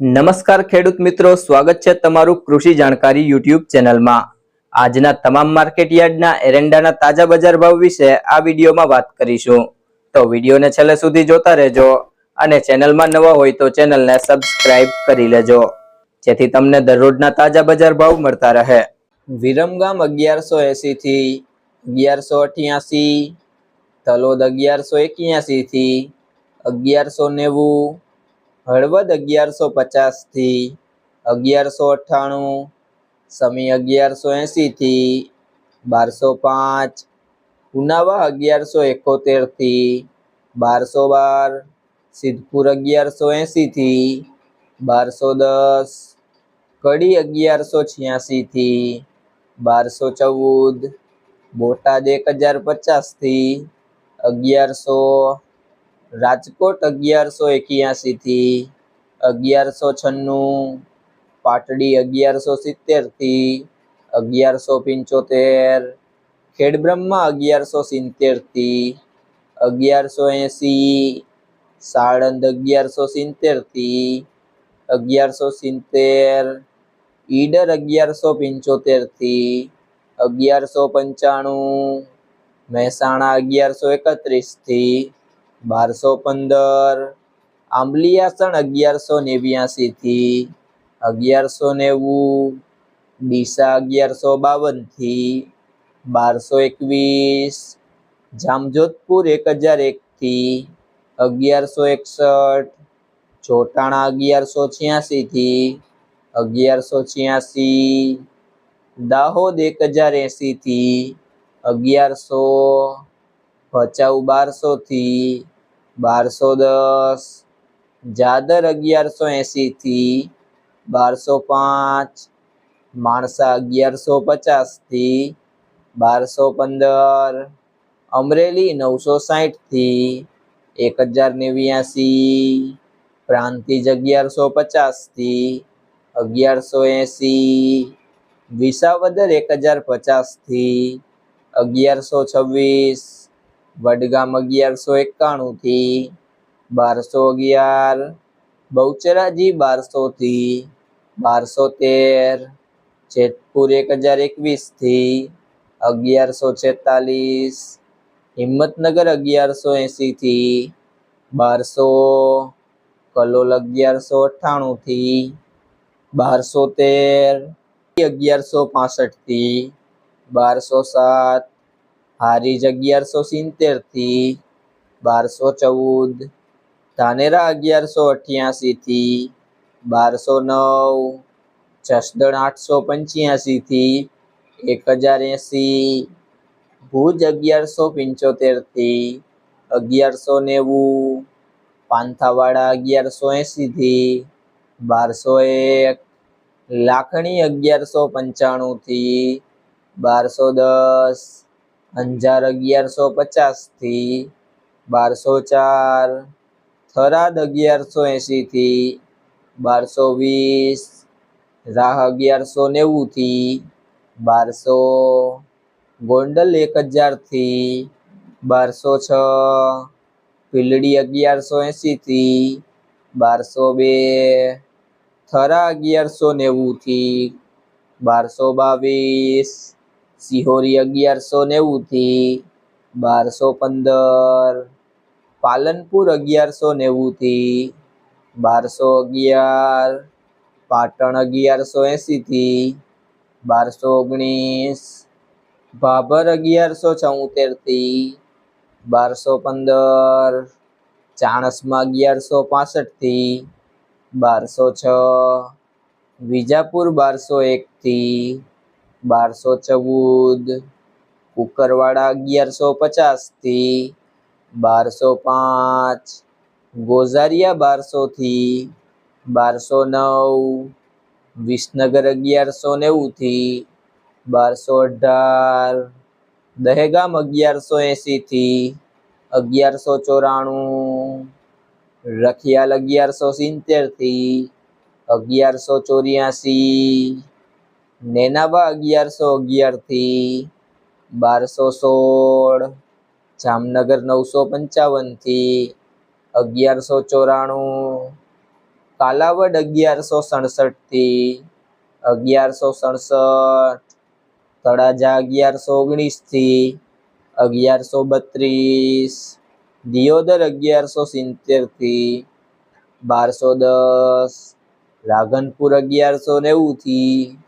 નમસ્કાર ખેડૂત મિત્રો, સ્વાગત છે તમારું કૃષિ જાણકારી યુટ્યુબ ચેનલમાં. આજના તમામ માર્કેટ યાર્ડના એરંડાના તાજા બજાર ભાવ વિશે આ વિડીયોમાં વાત કરીશું. તો વિડીયોને છેલ્લે સુધી જોતા રહેજો અને ચેનલમાં નવા હોય તો ચેનલને સબસ્ક્રાઇબ કરી લેજો. જેથી તમને દરરોજના તાજા બજાર ભાવ મળતા રહે. વિરમગામ અગિયારસો એંસીથી અગિયારસો અઠ્યાસી, તલોદ અગિયારસો એક્યાસીથી અગિયારસો નેવું હળવદ અગિયારસો પચાસથી અગિયારસો અઠ્ઠાણું, સમી અગિયારસો એંશીથી બારસો પાંચ, ઉનાવા અગિયારસો એકોતેરથી બારસો બાર, સિદ્ધપુર અગિયારસો એંશીથી બારસો દસ, કડી અગિયારસો છ્યાસીથી બારસો ચૌદ, બોટાદ એક હજાર પચાસથી અગિયારસો રાજકોટ અગિયારસો એક્યાસીથી અગિયારસો છન્નું, પાટડી અગિયારસો સિત્તેરથી અગિયારસો પંચોતેર, ખેડબ્રહ્મા અગિયારસો સિત્તેરથી અગિયારસો એંસી સાળંદ અગિયારસો સિત્તેરથી અગિયારસો સિત્તેર, ઈડર અગિયારસો પંચોતેરથી અગિયારસો પંચાણું, મહેસાણા અગિયારસો એકત્રીસથી બારસો પંદર. આંબલિયાસણ અગિયારસો નેવ્યાસી થી. અગિયારસો નેવું. ડીસા અગિયારસો બાવનથી. બારસો એકવીસ. જામજોધપુર એક હજાર એક થી. અગિયારસો એકસઠ. ચોટાણા અગિયારસો છ્યાસી થી. અગિયારસો છ્યાસી. દાહોદ એક હજાર એંસી થી. અગિયારસો ભચાઉ બારસો થી બારસો દસ, જાદર અગિયારસો એંસી થી બારસો પાંચ, માણસા અગિયારસો પચાસથી બારસો પંદર, અમરેલી નવસો સાઠથી એક હજાર નેવ્યાસી પ્રાંતિજ અગિયારસો પચાસથી અગિયારસો એંસી વિસાવદર એક હજાર પચાસથી અગિયારસો છવ્વીસ વડગામ અગિયારસો એકાણું થી બારસો અગિયાર બહુચરાજી બારસો થી બારસો તેર જેતપુર એક હજાર એકવીસથી અગિયારસો છેતાલીસ, હિંમતનગર અગિયારસો એંસી થી બારસો, કલોલ અગિયારસો અઠ્ઠાણું થી બારસો તેર અગિયારસો પાસઠથી બારસો સાત હારીજ અગિયારસો સિત્તેરથી બારસો ચૌદ, ધાનેરા અગિયારસો અઠ્યાસી થી બારસો નવ, જસદણ આઠસો પંચ્યાસી થી એક હજાર એંસી, ભુજ અગિયારસો પંચોતેરથી અગિયારસો નેવું, પાંથાવાડા અગિયારસો એંસી થી બારસો એક, લાખણી અગિયારસો પંચાણું થી બારસો દસ અંજાર અગિયારસો પચાસથી બારસો ચાર, થરાદ અગિયારસો એંસી થી બારસો વીસ, રાહ અગિયારસો નેવું થી બારસો, ગોંડલ એક હજારથી બારસો છ, પીલડી અગિયારસો એંસી થી બારસો બે, થરા અગિયારસો નેવું થી બારસો બાવીસ સિહોરી અગિયારસો નેવુંથી બારસો પંદર. પાલનપુર અગિયારસો નેવુંથી બારસો અગિયાર. પાટણ અગિયારસો એંસીથી બારસો ઓગણીસ. ભાભર અગિયારસો ચૌતેરથી બારસો પંદર. ચાણસમાં અગિયારસો પાસઠથી બારસો છ. વિજાપુર બારસો એક થી બારસો ચૌદ કુકરવાડા અગિયારસો પચાસથી બારસો પાંચ, ગોઝારિયા બારસોથી બારસો નવ, વિસનગર અગિયારસો નેવુંથી બારસો અઢાર, દહેગામ અગિયારસો એંસીથી અગિયારસો ચોરાણું, રખિયાલ અગિયારસો સિત્તેરથી અગિયારસો ચોર્યાસી નેનાબા અગિયારસો અગિયારથી બારસો સોળ, જામનગર નવસો પંચાવનથી અગિયારસો ચોરાણું, કાલાવડ અગિયારસો સડસઠથી અગિયારસો સડસઠ, તળાજા અગિયારસો ઓગણીસથી અગિયારસો બત્રીસ, દિયોદર અગિયારસો સિત્તેરથી બારસો દસ, રાધનપુર અગિયારસો નેવું થી